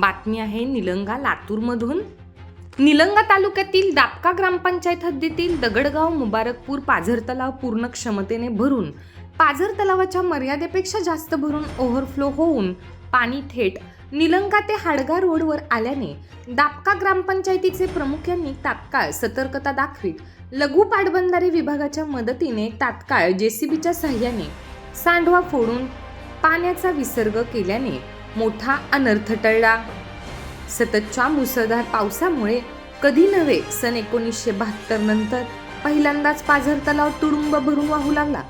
बातमी आहे निलंगा लातूरमधून. निलंगा तालुक्यातील दापका ग्रामपंचायत हद्दीतील दगडगाव मुबारकपूर पाझर तलाव पूर्ण क्षमतेने भरून पाझर तलावाच्या मर्यादेपेक्षा जास्त भरून ओव्हरफ्लो होऊन पाणी थेट निलंगा ते हाडगा रोडवर आल्याने दापका ग्रामपंचायतीचे प्रमुख यांनी तात्काळ सतर्कता दाखवीत लघु पाटबंधारे विभागाच्या मदतीने तात्काळ जेसीबीच्या सहाय्याने सांडवा फोडून पाण्याचा विसर्ग केल्याने मोठा अनर्थ टळला. सततच्या मुसळधार पावसामुळे कधी नव्हे सन एकोणीसशे बहात्तर नंतर पहिल्यांदाच पाझर तलाव तुडुंब भरून वाहू लागला.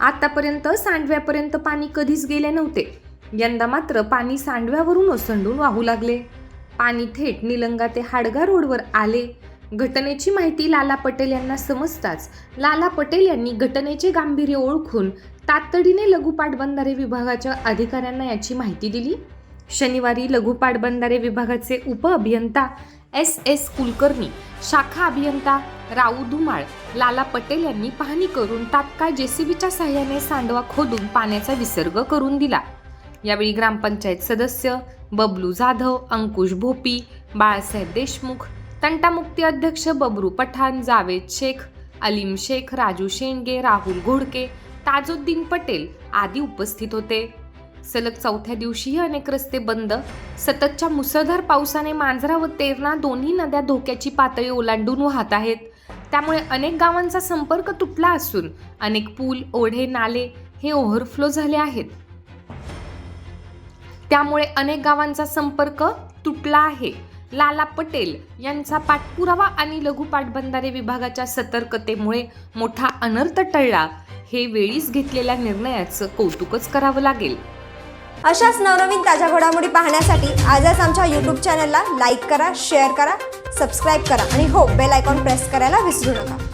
आतापर्यंत सांडव्यापर्यंत पाणी कधीच गेले नव्हते. यंदा मात्र पाणी सांडव्यावरून ओसंडून वाहू लागले. पाणी थेट निलंगा ते हाडगा रोडवर आले. घटनेची माहिती लाला पटेल यांना समजताच लाला पटेल यांनी घटनेचे गांभीर्य ओळखून तातडीने लघु पाटबंधारे विभागाच्या अधिकाऱ्यांना याची माहिती दिली. शनिवारी लघु पाटबंधारे विभागाचे उप अभियंता एस एस कुलकर्णी शाखा अभियंता राऊ धुमाळ लाला पटेल यांनी पाहणी करून तात्काळ जेसीबीच्या सहाय्याने सांडवा खोदून पाण्याचा विसर्ग करून दिला. यावेळी ग्रामपंचायत सदस्य बबलू जाधव अंकुश भोपी बाळासाहेब देशमुख तंटामुक्ती अध्यक्ष बबरू पठाण जावेद शेख अलीम शेख राजू शेंडगे राहुल घोडके ताजुद्दीन पटेल आदी उपस्थित होते. सलग चौथ्या दिवशीही अनेक रस्ते बंद. सततच्या मुसळधार पावसाने मांजरा व तेरणा दोन्ही नद्या धोक्याची पातळी ओलांडून वाहत आहेत. त्यामुळे अनेक गावांचा संपर्क तुटला असून अनेक पूल ओढे नाले हे ओव्हरफ्लो झाले आहेत. त्यामुळे अनेक गावांचा संपर्क तुटला आहे. लाला पटेल यांचा पाठपुरावा आणि लघु पाटबंधारे विभागाच्या सतर्कतेमुळे मोठा अनर्थ टळला. हे वेळीच घेतलेल्या निर्णयाचं कौतुकच करावं लागेल. अशाच नवनवीन ताज्या घडामोडी पाहण्यासाठी आजच आमच्या यूट्यूब चॅनलला लाईक करा शेअर करा सबस्क्राईब करा आणि हो बेल आयकॉन प्रेस करायला विसरू नका.